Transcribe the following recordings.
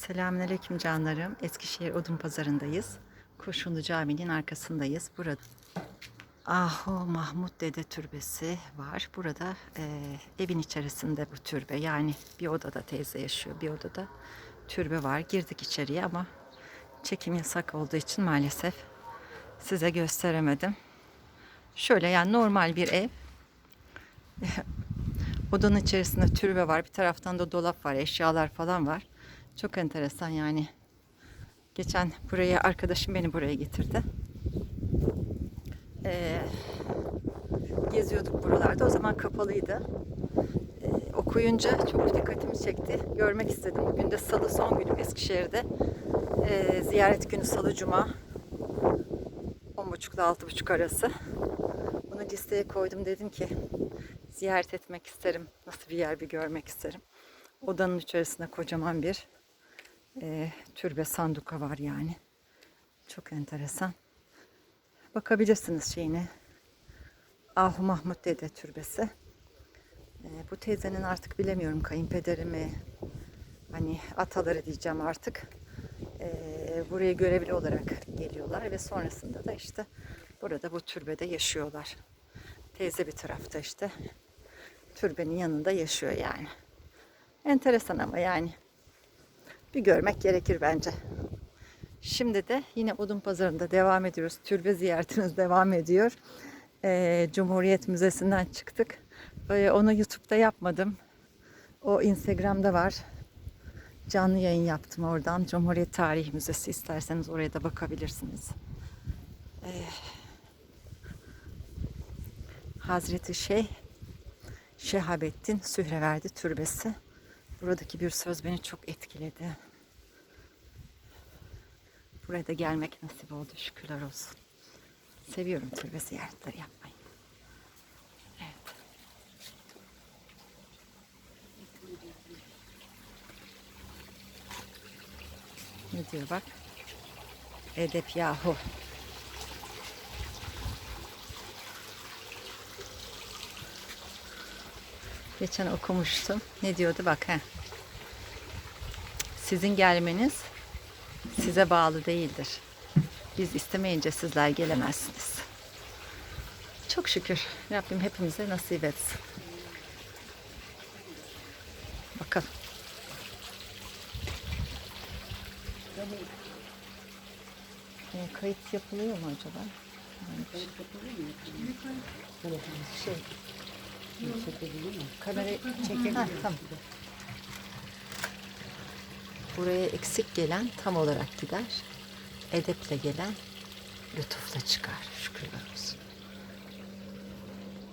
Selamünaleyküm canlarım. Eskişehir Odun Pazarı'ndayız. Kurşunlu Camii'nin arkasındayız. Burada Ahu Mahmut Dede Türbesi var. Burada e, evin içerisinde bu türbe. Yani bir odada teyze yaşıyor, bir odada türbe var. Girdik içeriye ama çekim yasak olduğu için maalesef size gösteremedim. Şöyle yani normal bir ev. Odanın içerisinde türbe var. Bir taraftan da dolap var, eşyalar falan var. Çok enteresan yani. Geçen buraya arkadaşım beni buraya getirdi. Ee, geziyorduk buralarda. O zaman kapalıydı. Ee, okuyunca çok dikkatimi çekti. Görmek istedim. Bugün de salı son günüm Eskişehir'de. Ee, ziyaret günü salı cuma. 10.30 ile 6.30 arası. Bunu listeye koydum. Dedim ki ziyaret etmek isterim. Nasıl bir yer bir görmek isterim. Odanın içerisinde kocaman bir e, türbe sanduka var yani. Çok enteresan. Bakabilirsiniz şeyine. Ahu Mahmut Dede Türbesi. E, bu teyzenin artık bilemiyorum kayınpederi mi, hani ataları diyeceğim artık. E, buraya görevli olarak geliyorlar ve sonrasında da işte burada bu türbede yaşıyorlar. Teyze bir tarafta işte türbenin yanında yaşıyor yani. Enteresan ama yani. Bir görmek gerekir bence. Şimdi de yine Odun Pazarı'nda devam ediyoruz. Türbe ziyaretimiz devam ediyor. Ee, Cumhuriyet Müzesi'nden çıktık. Ee, onu YouTube'da yapmadım. O Instagram'da var. Canlı yayın yaptım oradan. Cumhuriyet Tarihi Müzesi isterseniz oraya da bakabilirsiniz. Ee, Hazreti Şeyh Şehabettin Sühreverdi Türbesi. Buradaki bir söz beni çok etkiledi. Buraya da gelmek nasip oldu. Şükürler olsun. Seviyorum türbe ziyaretleri yapmayı. Evet. Ne diyor bak? Edep yahu. Geçen okumuştum. Ne diyordu bak he. Sizin gelmeniz size bağlı değildir. Biz istemeyince sizler gelemezsiniz. Çok şükür Rabbim hepimize nasip etsin. Bakalım. E, kayıt yapılıyor mu acaba? Yani şey, Kamera çekelim. Ha, tamam. Buraya eksik gelen tam olarak gider. Edeple gelen lütufla çıkar. Şükürler olsun.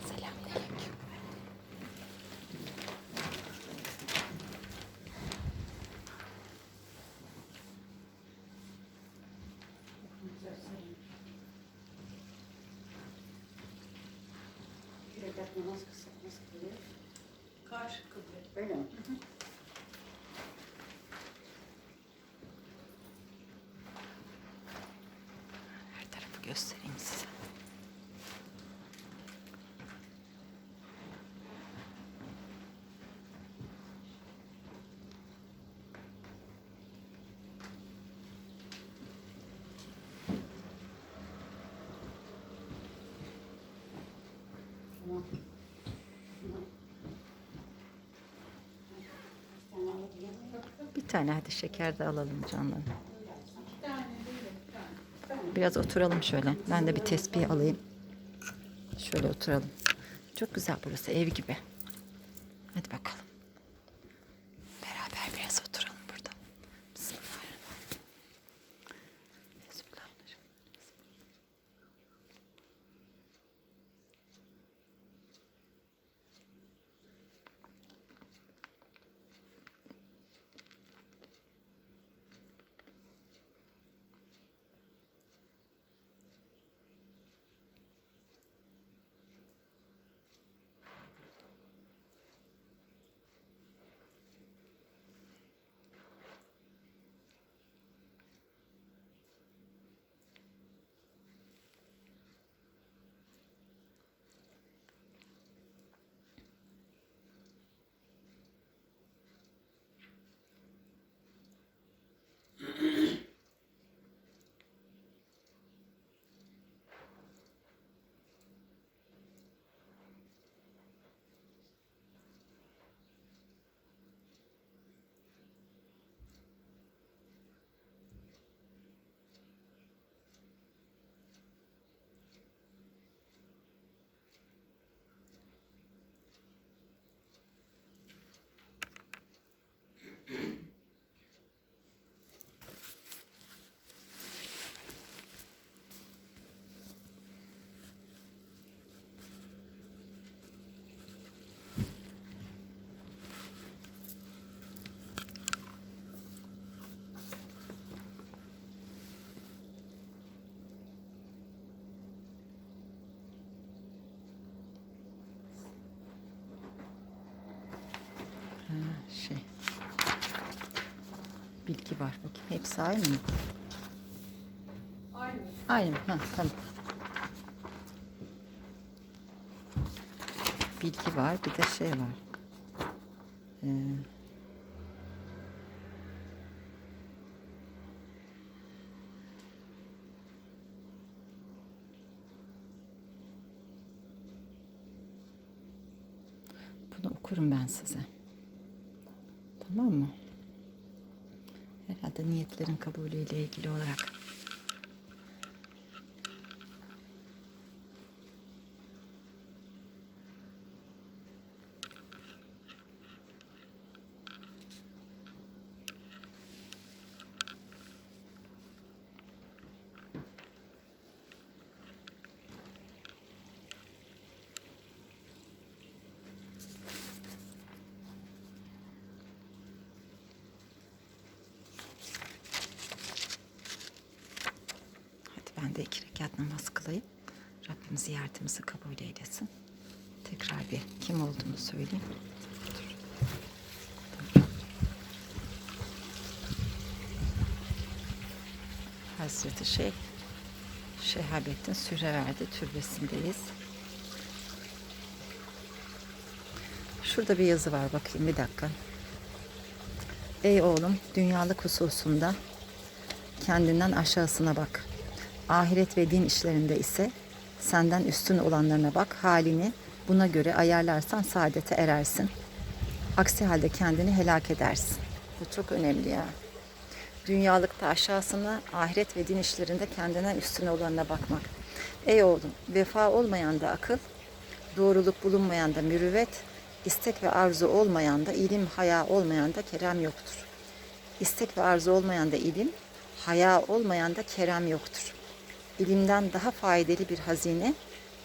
Selamünaleyküm. Karşı kıble. Öyle mi? Her tarafı göstereyim size. Bir tane hadi şeker de alalım canlarım. Biraz oturalım şöyle. Ben de bir tesbih alayım. Şöyle oturalım. Çok güzel burası ev gibi. Hadi bakalım. Bilgi var. Bakayım hepsi aynı mı? Aynı. Aynı mı? Ha, tamam. Bilgi var. Bir de şey var. Ee, bunu okurum ben size. Tamam mı? Herhalde niyetlerin kabulüyle ilgili olarak. Hadi ben de iki rekat namaz kılayım. Rabbim ziyaretimizi kabul eylesin. Tekrar bir kim olduğunu söyleyeyim. Hazreti Şeyh Şehabettin Süreverdi türbesindeyiz. Şurada bir yazı var bakayım bir dakika. Ey oğlum dünyalık hususunda kendinden aşağısına bak. Ahiret ve din işlerinde ise senden üstün olanlarına bak. Halini buna göre ayarlarsan saadete erersin. Aksi halde kendini helak edersin. Bu çok önemli ya. Dünyalıkta aşağısına, ahiret ve din işlerinde kendinden üstün olanına bakmak. Ey oğlum, vefa olmayan da akıl, doğruluk bulunmayan da mürüvvet, istek ve arzu olmayan da ilim, haya olmayan da kerem yoktur. İstek ve arzu olmayan da ilim, haya olmayan da kerem yoktur. İlimden daha faydalı bir hazine,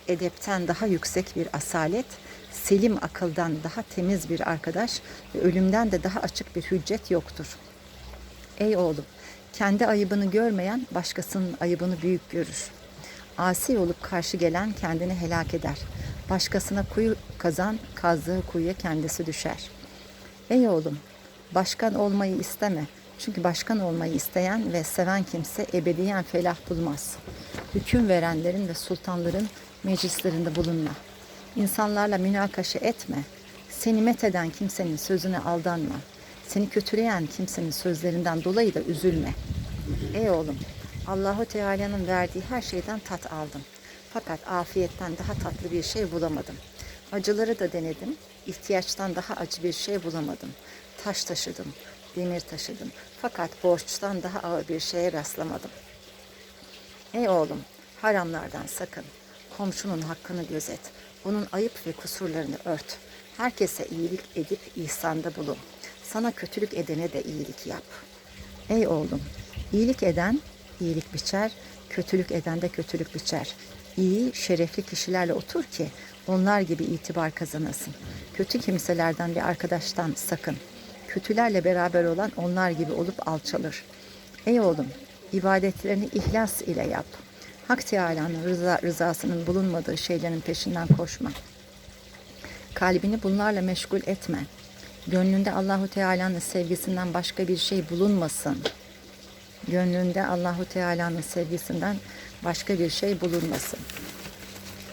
edepten daha yüksek bir asalet, selim akıldan daha temiz bir arkadaş ve ölümden de daha açık bir hüccet yoktur. Ey oğlum, kendi ayıbını görmeyen başkasının ayıbını büyük görür. Asi olup karşı gelen kendini helak eder. Başkasına kuyu kazan, kazdığı kuyuya kendisi düşer. Ey oğlum, başkan olmayı isteme. Çünkü başkan olmayı isteyen ve seven kimse ebediyen felah bulmaz. Hüküm verenlerin ve sultanların meclislerinde bulunma. İnsanlarla münakaşa etme. Seni metheden kimsenin sözüne aldanma. Seni kötüleyen kimsenin sözlerinden dolayı da üzülme. Ey oğlum, Allahu Teala'nın verdiği her şeyden tat aldım. Fakat afiyetten daha tatlı bir şey bulamadım. Acıları da denedim. ihtiyaçtan daha acı bir şey bulamadım. Taş taşıdım, demir taşıdım. Fakat borçtan daha ağır bir şeye rastlamadım. Ey oğlum, haramlardan sakın. Komşunun hakkını gözet. Onun ayıp ve kusurlarını ört. Herkese iyilik edip ihsanda bulun. Sana kötülük edene de iyilik yap. Ey oğlum, iyilik eden iyilik biçer, kötülük eden de kötülük biçer. İyi, şerefli kişilerle otur ki onlar gibi itibar kazanasın. Kötü kimselerden ve arkadaştan sakın. Kötülerle beraber olan onlar gibi olup alçalır. Ey oğlum, ibadetlerini ihlas ile yap. Hak Teala'nın rıza, rızasının bulunmadığı şeylerin peşinden koşma. Kalbini bunlarla meşgul etme. Gönlünde Allahu Teala'nın sevgisinden başka bir şey bulunmasın. Gönlünde Allahu Teala'nın sevgisinden başka bir şey bulunmasın.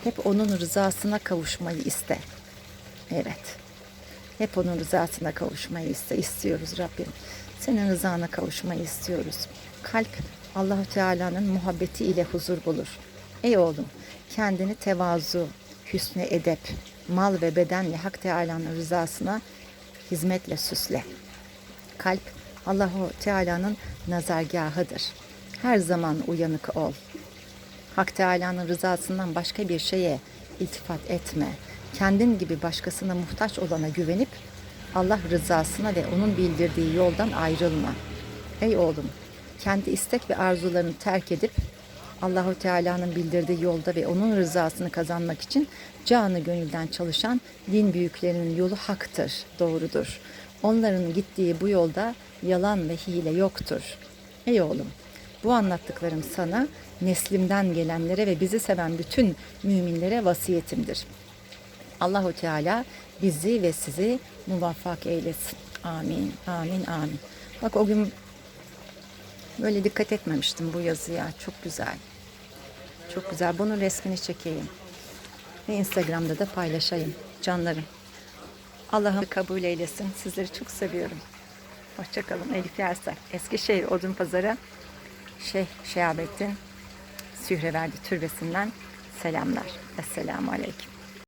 Hep onun rızasına kavuşmayı iste. Evet. Hep onun rızasına kavuşmayı iste. istiyoruz Rabbim. Senin rızana kavuşmayı istiyoruz. Kalp Allahu Teala'nın muhabbeti ile huzur bulur. Ey oğlum, kendini tevazu, hüsnü edep, mal ve bedenle Hak Teala'nın rızasına hizmetle süsle. Kalp Allahu Teala'nın nazargahıdır. Her zaman uyanık ol. Hak Teala'nın rızasından başka bir şeye iltifat etme. Kendin gibi başkasına muhtaç olana güvenip Allah rızasına ve onun bildirdiği yoldan ayrılma. Ey oğlum, kendi istek ve arzularını terk edip Allahu Teala'nın bildirdiği yolda ve onun rızasını kazanmak için canı gönülden çalışan din büyüklerinin yolu haktır, doğrudur. Onların gittiği bu yolda yalan ve hile yoktur. Ey oğlum, bu anlattıklarım sana neslimden gelenlere ve bizi seven bütün müminlere vasiyetimdir. Allahu Teala bizi ve sizi muvaffak eylesin. Amin, amin, amin. Bak o gün Böyle dikkat etmemiştim bu yazıya. Çok güzel. Çok güzel. Bunun resmini çekeyim. Ve Instagram'da da paylaşayım. Canlarım. Allah'ım kabul eylesin. Sizleri çok seviyorum. Hoşçakalın. Elif Yersel. Eskişehir Odun Pazarı. Şeyh Şehabettin Sühreverdi Türbesi'nden selamlar. Esselamu Aleyküm.